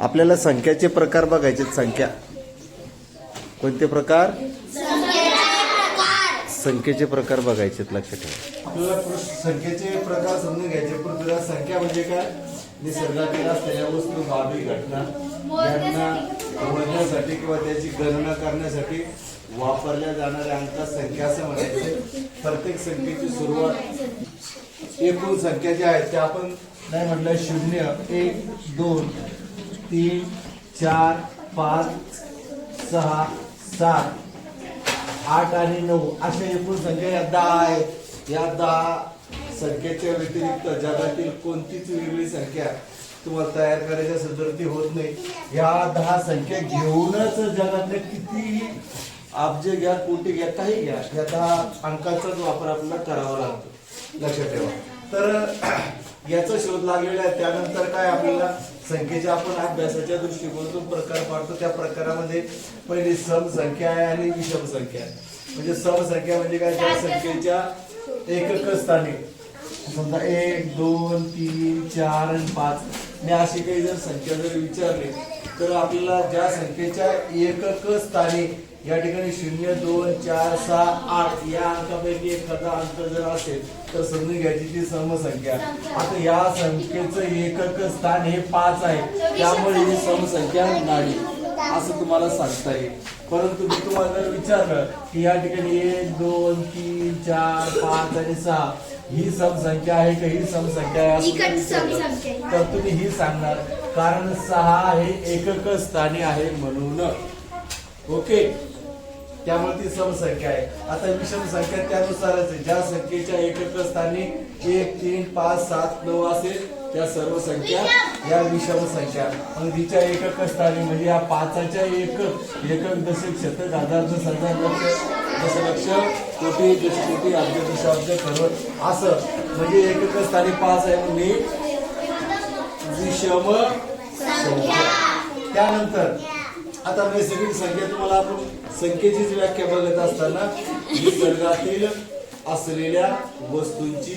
आपल्याला संख्याचे प्रकार बघायचे आहेत, संख्या. कोणते प्रकार? संख्येचे प्रकार बघायचे लक्षात ठेवा. आपल्याला संख्येचे प्रकार समजून घ्यायचे. पृथ्वीला संख्या म्हणजे काय? निसर्गातील असलेल्या वस्तू बाबी घटना. यांना मोजण्यासाठी किंवा त्याची गणना करण्यासाठी वापरल्या जाणाऱ्या अंकात संख्या असं म्हणायचे प्रत्येक संख्येची सुरुवात एकूण संख्या ज्या आहेत त्या आपण नाही म्हटलं शून्य एक दोन तीन चार पाच सहा सात आठ आणि नऊ अशा एकूण संख्या या दहा आहेत. या दहा संख्येच्या व्यतिरिक्त जगातील कोणतीच वेगळी संख्या तुम्हाला तयार करायच्या असेल होत नाही. या दहा संख्या घेऊनच जगातले कितीही अब्ज घ्या कोटी घ्या काही घ्या या दहा अंकाचाच वापर आपल्याला करावा लागतो. लक्षात ठेवा. तर याचा शोध लागलेला आहे. त्यानंतर काय आपल्याला संख्येच्या आपण अभ्यासाच्या दृष्टिकोनातून प्रकार पाडतो. त्या प्रकारामध्ये पहिली सम संख्या आहे आणि विषम संख्या आहे. म्हणजे सम संख्या म्हणजे काय? त्या संख्येच्या एकक स्थानी. समजा एक दोन तीन चार आणि पाच. मी अशी काही जर संख्या जर विचारली तर आपल्याला ज्या संख्येच्या एकक स्थानी या ठिकाणी शून्य दोन चार सहा आठ या अंकापैकी एखादा अंक जर असेल तर समजून घ्यायची ती समसंख्या. आता या संख्येचं एकक स्थान हे पाच आहे. त्यामुळे ही समसंख्या नाही. असं तुम्हाला सांगता येईल. परंतु मी तुम्हाला जर विचारलं की या ठिकाणी एक दोन तीन चार पाच आणि सहा ही समसंख्या आहे का ही समसंख्या आहे. तर तुम्ही ही सांगणार कारण सहा हे एकक स्थानी आहे म्हणून ओके? त्यामुळे ती समसंख्या आहे. आता विषम संख्या त्यानुसारच आहे. ज्या संख्येच्या एकत्र स्थानी एक तीन पाच सात नऊ असेल त्या सर्व संख्या या विषम संख्या मग तिच्या एकक स्थानी म्हणजे या पाचाच्या एकक एकक दशक शतक हजार दस हजार लक्ष दशलक्ष कोटी दशकोटी अब्ज दशाब्ज करोड असं. म्हणजे एकक स्थानी पाच आहे म्हणजे विषम संख्या. त्यानंतर आता नैसर्गिक संख्या तुम्हाला आपण संख्येचीच व्याख्या बघत असताना निसर्गातील असलेल्या वस्तूंची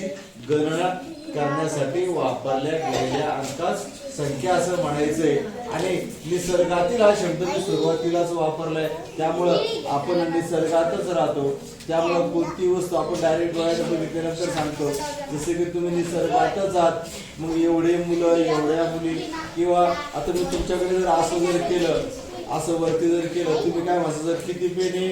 गणना करण्यासाठी वापरल्या गेलेल्या अंकास संख्या असं म्हणायचंय. आणि निसर्गातील हा शब्द मी सुरुवातीलाच वापरलाय. त्यामुळं आपण निसर्गातच राहतो. त्यामुळं कोणती वस्तू आपण डायरेक्ट डोळ्याने बघितल्यानंतर सांगतो. जसे की तुम्ही निसर्गातच आहात मग एवढे मुलं एवढ्या मुली किंवा आता मी तुमच्याकडे जर असं जर केलं असं वरती जर केलं तुम्ही काय म्हणता जर किती पेने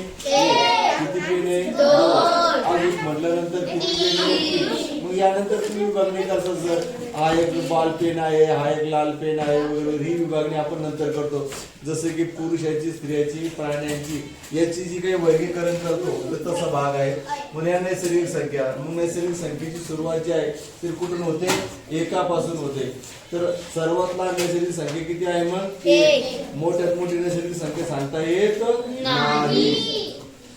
किती पेने. अधिक म्हटल्यानंतर किती पेने. मग यानंतर तुम्ही विभागणी करता जर हा एक बाल पेन आहे हा एक लाल पेन आहे वगैरे ही विभागणी आपण नंतर करतो. जसं की पुरुषाची स्त्रियाची प्राण्यांची याची जी काही वर्गीकरण करतो तसा भाग आहे. मग या नैसर्गिक संख्या मग नैसर्गिक संख्येची सुरुवात जी आहे ती कुठून होते? एकापासून होते. तर सर्वात लहान नैसर्गिक संख्या किती आहे मग. मोठ्यात मोठी नैसर्गिक संख्या सांगता येत नाही.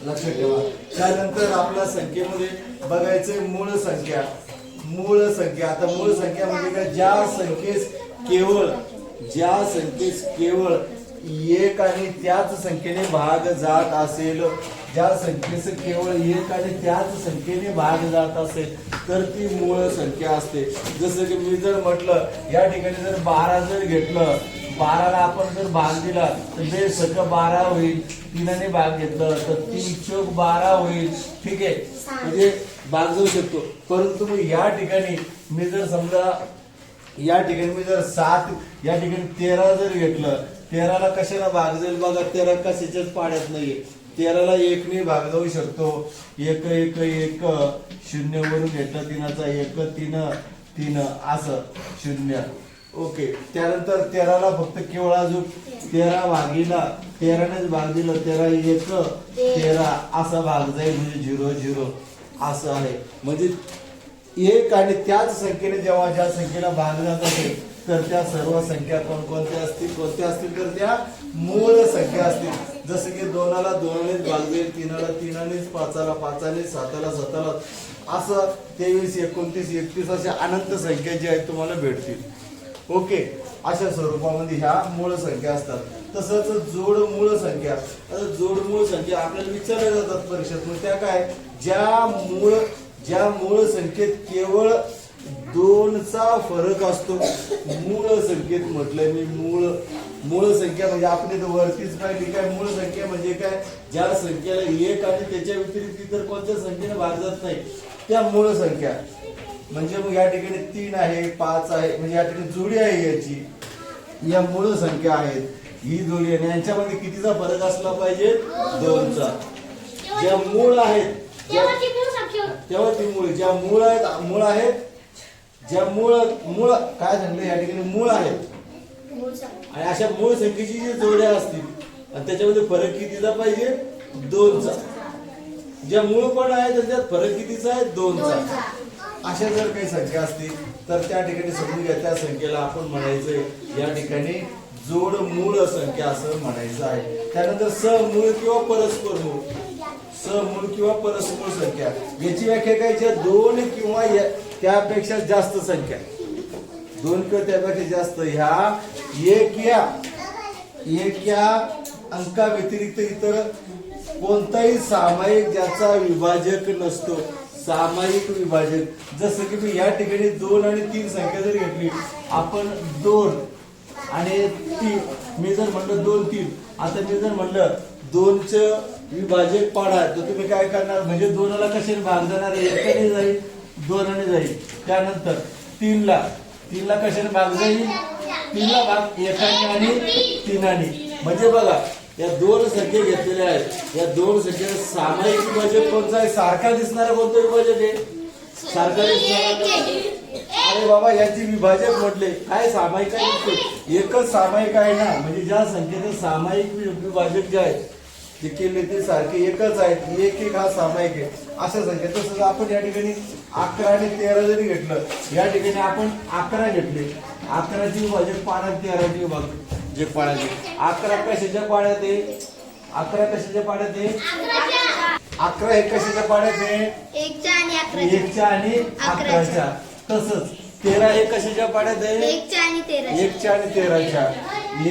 लक्षात ठेवा. त्यानंतर आपल्या संख्येमध्ये बघायचंय मूळ संख्या. मूळ संख्या. आता मूळ संख्या म्हणजे काय? ज्या संख्येस केवळ ज्या संख्येस केवळ एक आणि त्याच संख्येने भाग जात असेल ज्या संख्येस केवळ एक आणि त्याच संख्येने भाग जात असेल तर ती मूळ संख्या असते. जसं की मी जर म्हटलं या ठिकाणी जर बारा जर घेतलं बाराला आपण जर भाग दिला तर बे सक बारा होईल. तीनाने भाग घेतलं तर तीन चौक बारा होईल. ठीक आहे? म्हणजे भाग जाऊ शकतो. परंतु मग या ठिकाणी मी जर समजा या ठिकाणी मी जर सात या ठिकाणी तेरा जर घेतलं तेराला कशाला भाग जाईल? बघा तेरा कशाच्याच पाड्यात नाहीये. तेराला एकने भाग जाऊ शकतो. एक एक एक शून्य वरून घेतलं तिनाचा एक तीन तीन असं शून्य. ओके. त्यानंतर तेराला फक्त केवळ अजून तेरा भागीला तेरानेच भाग दिलं तेरा एक तेरा असा भाग जाईल म्हणजे झिरो झिरो. असं आहे. म्हणजे एक आणि त्याच संख्येने जेव्हा ज्या संख्येला भाग जात असेल तर त्या सर्व संख्या कोणकोणत्या असतील? कोणत्या असतील? तर त्या मूळ संख्या असतील. जसं की दोनाला दोनानेच भाग तीनाला तीनानेच पाचाला पाचाने साताला साताला. असं तेवीस एकोणतीस एकतीस अशा अनंत संख्या ज्या आहेत तुम्हाला भेटतील. ओके? अशा स्वरूपामध्ये ह्या मूळ संख्या असतात. तसंच जोड मूळ संख्या. आता जोड मूळ संख्या आपल्याला विचारल्या जातात परीक्षेत. मग त्या काय? ज्या मूळ ज्या मूळ संख्येत केवळ दोनचा फरक असतो मूळ संख्येत म्हटलंय मी मूळ. मूळ संख्या म्हणजे आपण इथं वरतीच पाहिली काय? मूळ संख्या म्हणजे काय? ज्या संख्येला एक आणि त्याच्या व्यतिरिक्त इतर कोणत्या संख्येने भाग जात नाही त्या मूळ संख्या. म्हणजे मग या ठिकाणी तीन आहे पाच आहे म्हणजे या ठिकाणी जोडी आहे याची. या मूळ संख्या आहेत. ही जोडी आहे. आणि यांच्यामध्ये कितीचा फरक असला पाहिजे? दोनचा. ज्या मूळ आहेत तेव्हा ती मूळ ज्या मूळ आहेत मूळ आहेत ज्या मूळ मूळ काय सांगलं? या ठिकाणी मूळ आहेत. आणि अशा मूळ संख्येची जी जोड्या असतील आणि त्याच्यामध्ये फरक कितीचा पाहिजे? दोनचा. ज्या मूळ पण आहेत त्याच्यात फरक कितीचा आहे? दोनचा. दोनचा. अशा जर काही संख्या असतील तर त्या ठिकाणी समजून घ्या. त्या संख्येला आपण म्हणायचंय या ठिकाणी जोड मूळ संख्या असं म्हणायचं आहे. त्यानंतर समूळ किंवा परस्पर मूळ. समूळ किंवा परस्पर संख्या. याची व्याख्या काय दोन किंवा या- त्यापेक्षा जास्त संख्या. दोन किंवा त्यापेक्षा जास्त. ह्या एक या एक या अंका व्यतिरिक्त इतर कोणताही सामायिक ज्याचा विभाजक नसतो. सामायिक विभाजक. जसं की मी या ठिकाणी दोन आणि तीन संख्या जर घेतली आपण दोन आणि तीन मी जर म्हणलं दोन तीन आता मी जर म्हणलं दोनच विभाजक पाडा तर तुम्ही काय करणार? म्हणजे दोनला कसे भाग जाणार? एकाने जाईल दोनाने जाईल. त्यानंतर तीनला तीनला कशाने भाग जाईल? तीनला भाग एकाने आणि तीनाने. म्हणजे बघा या दोन संख्या घेतलेल्या आहेत. या दोन संख्येला सामायिक विभाजक कोणता आहे? सारखा दिसणारा कोणतं विभाजक आहे? अरे बाबा याची विभाजक म्हटले. काय सामायिक आहे? एकच सामायिक आहे ना. म्हणजे ज्या संख्येचे सामायिक विभाजक जे आहेत जे केले ते सारखे एकच आहेत. एक एक हा सामायिक आहे. अशा संख्या. तसंच आपण या ठिकाणी अकरा आणि तेरा जरी घेतलं या ठिकाणी आपण अकरा घेतले. अकराची विभाजक पाण्यात तेराची विभाजक. पाण्याचे अकरा कशाच्या पाण्यात आहे? अकरा कशाच्या पाण्यात आहे. अकरा हे कशाच्या पाण्यात आहे? एकच्या आणि अकराच्या. एकच्या आणि अकराच्या. तसंच तेरा हे कशाच्या पाण्यात आहे? एकच्या आणि तेराच्या. एकच्या आणि तेराच्या.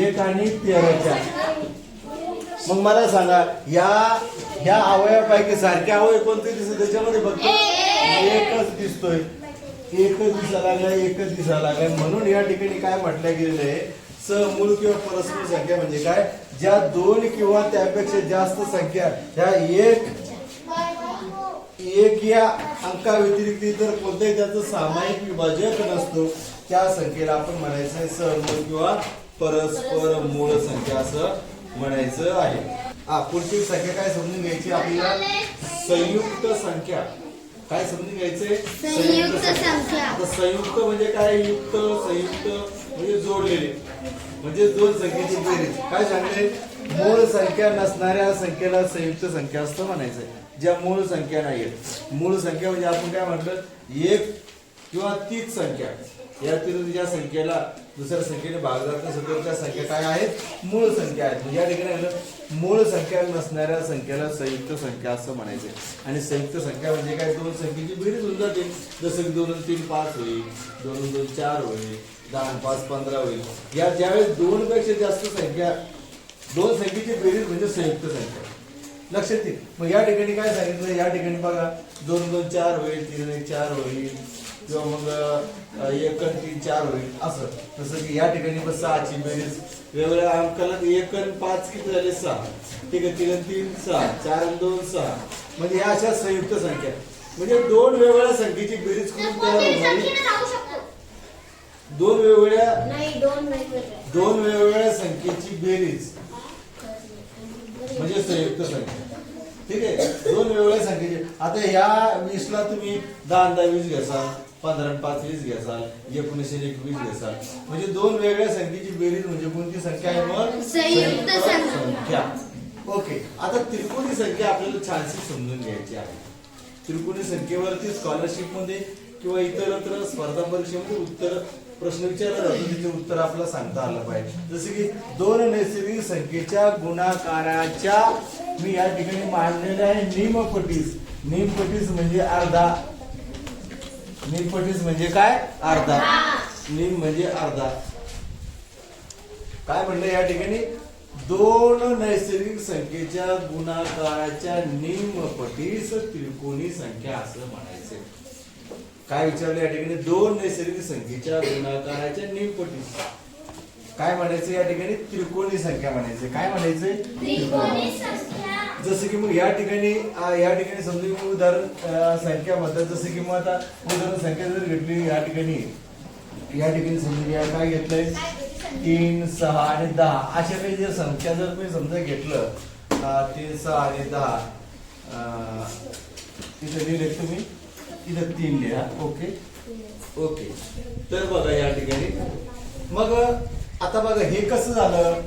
एक आणि तेराच्या. मग मला सांगा या ह्या अवयवापैकी सारखे अवयव कोणते दिसत त्याच्यामध्ये फक्त एकच दिसतोय. एकच दिसायला लागलाय एकच दिसायला लागलाय. म्हणून या ठिकाणी काय म्हटलं गेलेलं आहे? समूळ किंवा परस्पर संख्या म्हणजे काय? ज्या दोन किंवा त्यापेक्षा जास्त संख्या ह्या एक एक या अंका व्यतिरिक्त इतर कोणत्याही त्याचं सामायिक विभाजक नसतो त्या संख्येला आपण म्हणायचं आहे समूळ किंवा परस्पर मूळ संख्या असं म्हणायचं आहे. पुढची संख्या काय समजून घ्यायची आपल्याला? संयुक्त संख्या. काय समजून घ्यायचंय? संयुक्त संख्या. आता संयुक्त म्हणजे काय? युक्त संयुक्त म्हणजे जोडलेले. म्हणजे दोन संख्येची बेरीज. काय सांगते मूळ संख्या नसणाऱ्या संख्येला संयुक्त संख्या असतं म्हणायचंय. ज्या मूळ संख्या नाहीयेत. मूळ संख्या म्हणजे आपण काय म्हटलं? एक किंवा तीच संख्या. या ज्या संख्येला दुसऱ्या संख्येने भाग जात नसेल तर त्या संख्या काय आहेत? मूळ संख्या आहेत. म्हणजे या ठिकाणी मूळ संख्या नसणाऱ्या संख्येला संयुक्त संख्या असं म्हणायचं आणि संयुक्त संख्या म्हणजे काय? दोन संख्येची बेरीज होऊन जाते. जसं की दोन तीन पाच होईल. दोन दोन चार होईल. दहा पाच पंधरा होईल. या ज्यावेळेस दोनपेक्षा जास्त संख्या दोन संख्येची बेरीज म्हणजे संयुक्त संख्या. लक्षात येईल मग या ठिकाणी काय सांगितलं? या ठिकाणी बघा दोन दोन चार होईल तीन एक चार होईल किंवा मग एक तीन चार होईल असं. जसं की या ठिकाणी बस सहाची बेरीज. वेगवेगळ्या अंकाला एक पाच किती झाले? सहा. ठीक आहे तीन तीन सहा. चार दोन सहा. म्हणजे या अशा संयुक्त संख्या. म्हणजे दोन वेगवेगळ्या संख्येची बेरीज करून तयार शकतो. दोन वेगवेगळ्या दोन वेगवेगळ्या संख्येची बेरीज. म्हणजे संयुक्त संख्या ठीक आहे? दोन वेगवेगळ्या संख्येचे आता ह्या वीसला तुम्ही दहा दहा वीस घ्यासाल पंधरा पाच वीस घ्यासाल एकोणीसशे एक वीस घ्यासाल. म्हणजे दोन वेगळ्या संख्येची बेरीज म्हणजे कोणती संख्या आहे मग? संयुक्त संख्या. संख्या. ओके. आता त्रिकोणी संख्या आपल्याला छानशी समजून घ्यायची आहे. त्रिकोणी संख्येवरती स्कॉलरशिपमध्ये किंवा इतरत्र स्पर्धा परीक्षेमध्ये उत्तर प्रश्न विचारला जातो उत्तर आपल्याला सांगता आलं पाहिजे. जसे की दोन नैसर्गिक संख्येच्या गुणाकाराच्या मी या ठिकाणी मांडलेल्या आहे निमपटीस निमपटीस म्हणजे अर्धा. निमपटीस म्हणजे काय? अर्धा. निम म्हणजे अर्धा. काय म्हणलं या ठिकाणी? दोन नैसर्गिक संख्येच्या गुणाकाराच्या निमपटीस त्रिकोणी संख्या असं म्हणायचे काय विचारलं या ठिकाणी? दोन नैसर्गिक संख्येच्या गुणाकाराच्या निमपटीस काय म्हणायचं या ठिकाणी? त्रिकोणी संख्या म्हणायचं. काय म्हणायचं? जसं की मग या ठिकाणी या ठिकाणी समजा की उदाहरण संख्या म्हणतात. जसं की मग आता उदाहरण संख्या जर घेतली या ठिकाणी या ठिकाणी समजा या काय घेतलंय? तीन सहा आणि दहा. अशा काही जर संख्या जर मी समजा घेतलं तीन सहा आणि दहा तिथे लिहिले तुम्ही. इथं तीन लिहा. ओके ओके तर बघा या ठिकाणी. मग आता बघा हे कसं झालं?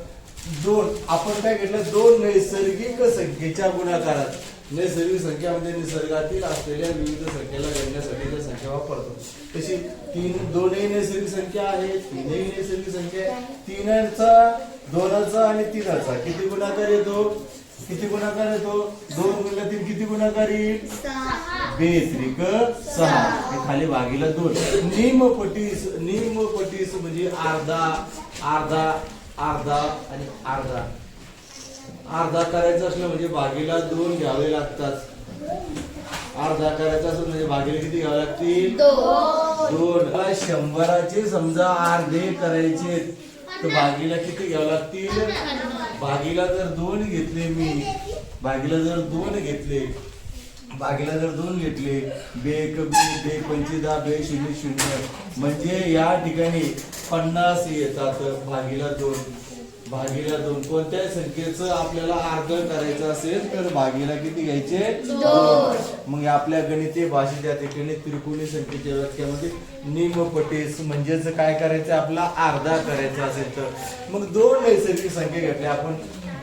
दोन आपण काय घेतलं? दोन नैसर्गिक संख्येच्या गुणाकारात. नैसर्गिक संख्या म्हणजे निसर्गातील असलेल्या विविध संख्येला गणण्यासाठी ज्या संख्या वापरतो. तशी तीन दोनही नैसर्गिक संख्या आहे तीनही नैसर्गिक संख्या आहे तीनचा दोनाचा आणि तीनाचा. किती गुणाकार येतो? किती गुणाकार येतो दोन गुणिले तीन किती गुणाकार येईल? बेत्रिक सहा. हे खाली भागीला दोन. निमपटीस निमपटीस म्हणजे अर्धा अर्धा अर्धा आणि अर्धा. अर्धा करायचं असलं म्हणजे भागीला दोन घ्यावे लागतात. अर्धा करायचं असलं म्हणजे भागीला किती घ्यावे लागतील? दोन. शंभराचे समजा अर्धे करायचे तर भागीला किती घ्यावं लागतील? भागीला जर दोन घेतले मी भागीला जर दोन घेतले भागीला जर दोन घेतले बेक बी बे पंचवीस दहा बे शून्य शून्य. म्हणजे या ठिकाणी पन्नास येतात भागीला दोन. भागीला दोन. कोणत्याही संख्येचं आपल्याला अर्ध करायचं असेल तर भागीला किती घ्यायचे? दोन. मग आपल्या गणितीय भाषेत या ठिकाणी त्रिकोणी संख्येच्या व्याख्यामध्ये निमपटेस म्हणजेच काय करायचं? आपला अर्धा करायचा असेल तर. मग दोन नैसर्गिक संख्या घेतल्या. आपण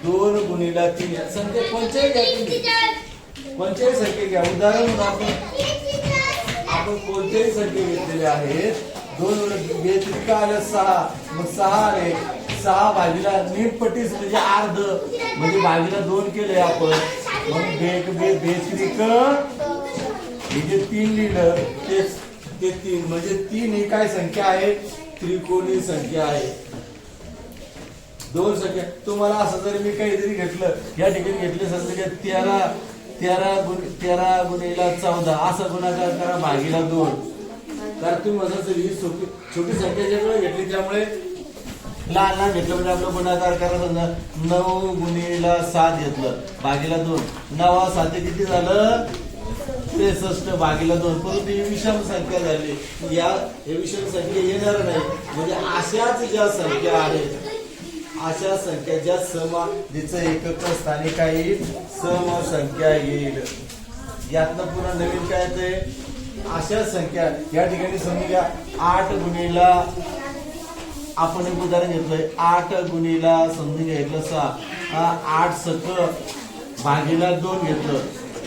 दोन गुणीला तीन. या संख्या कोणत्याही घ्या कोणत्याही संख्या घ्या. उदाहरण म्हणून आपण. आपण कोणत्याही संख्या घेतलेल्या आहेत. दोन व्यतिरिक्त आल्या सहा. मग सहा आले सहा भागीला नीट पटीस म्हणजे अर्ध. म्हणजे भागीला दोन केले आपण. मग बेक बे बेत्रिक हे जे तीन लिहिलं ते ते तीन. म्हणजे तीन ही काय संख्या आहे? त्रिकोणी संख्या आहे. दोन संख्या. तुम्हाला असं जर मी काहीतरी घेतलं या ठिकाणी घेतले समजा म्हणजे की तेरा तेरा गुण तेरा गुणीला चौदा. असा गुणाकार करा भागीला दोन. कारण तुम्ही म्हणत ही छोटी छोटी संख्या ज्यामुळे घेतली त्यामुळे लहान लहान घेतलं म्हणजे आपलं गुणाकार करा समजा नऊ गुणीला सात घेतलं भागीला दोन. नवा सात किती झालं? त्रेसष्ट भागीला दोन. परंतु ही विषम संख्या झाली. या हे विषम संख्या येणार नाही. म्हणजे अशाच ज्या संख्या आहेत अशा संख्या ज्या समा जिचं एकक स्थानी काय येईल. सम संख्या येईल यातनं पुन्हा नवीन काय येते अशा संख्या. या ठिकाणी समजूया आठ गुणीला आपण एक उदाहरण घेतलंय आठ गुणीला समजून घेतलं सहा हा, आठ सक भागीला दोन घेतलं.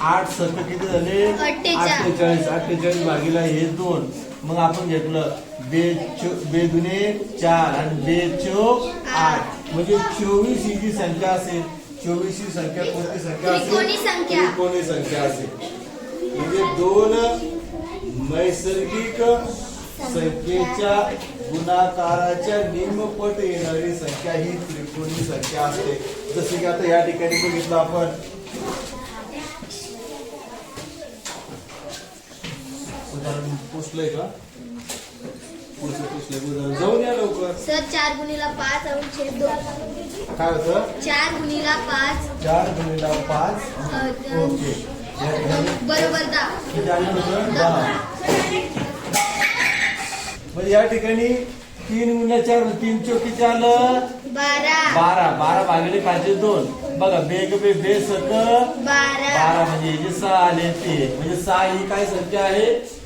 आठ सक किती झाले? अठ्ठेचाळीस. अठ्ठेचाळीस. भागीला हे दोन. मग आपण घेतलं. बे चो बे दुने चार आणि बे चोक आठ. म्हणजे चोवीस ही जी संख्या असेल. चोवीस ही संख्या कोणती संख्या असेल. त्रिकोणी संख्या असेल. म्हणजे दोन नैसर्गिक संख्येच्या गुणाकाराच्या निमपट येणारी संख्या ही त्रिकोणी संख्या असते. जसे की आता या ठिकाणी बघितलं आपण. उदाहरण पुसलंय का? पुढचं पुसलंय उदाहरण. जाऊन या लवकर. सर चार गुणीला पाच आणि छेद दोन. काय होतं? चार गुणीला पाच. चार गुणिला पाच. अ, ओके. या ठिकाणी. बरोबर दहा. किती आलं होतं दहा. म्हणजे या ठिकाणी तीन गुणिले चार तीन चौकीचे आलं. बारा. बारा. बारा भागिले पाचशे दोन. बघा बेग बे बे सक बारा म्हणजे जे सहा आले ते. म्हणजे सहा ही काय संख्या आहे?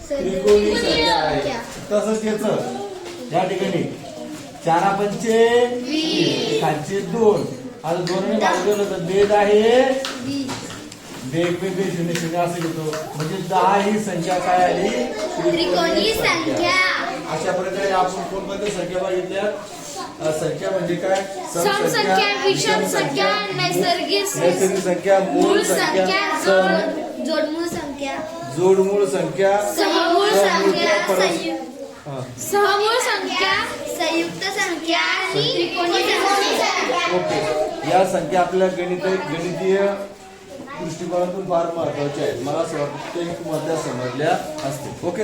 त्रिकोणी संख्या आहे. तसंच याच या ठिकाणी चारा पंचे. खालचे दोन. आता दोन भागलं तर बेद आहे बेग बे बे शून्य शून्य असं घेतो. म्हणजे दहा ही संख्या काय आली? त्रिकोणी संख्या. अशा प्रकारे आपण कोणकोणत्या संख्या बघितल्या. संख्या म्हणजे काय? समसंख्या, विषम संख्या, नैसर्गिक नैसर्गिक संख्या मूळ संख्या सम. जोडमूळ संख्या. जोडमूळ संख्या सममूळ संख्या. सममूळ संख्या संयुक्त संख्या आणि संख्या. ओके. या संख्या आपल्या गणित गणितीय दृष्टिकोनातून फार महत्त्वाच्या आहेत. मला असं वाटतं की तुम्हाला समजल्या असतील. ओके.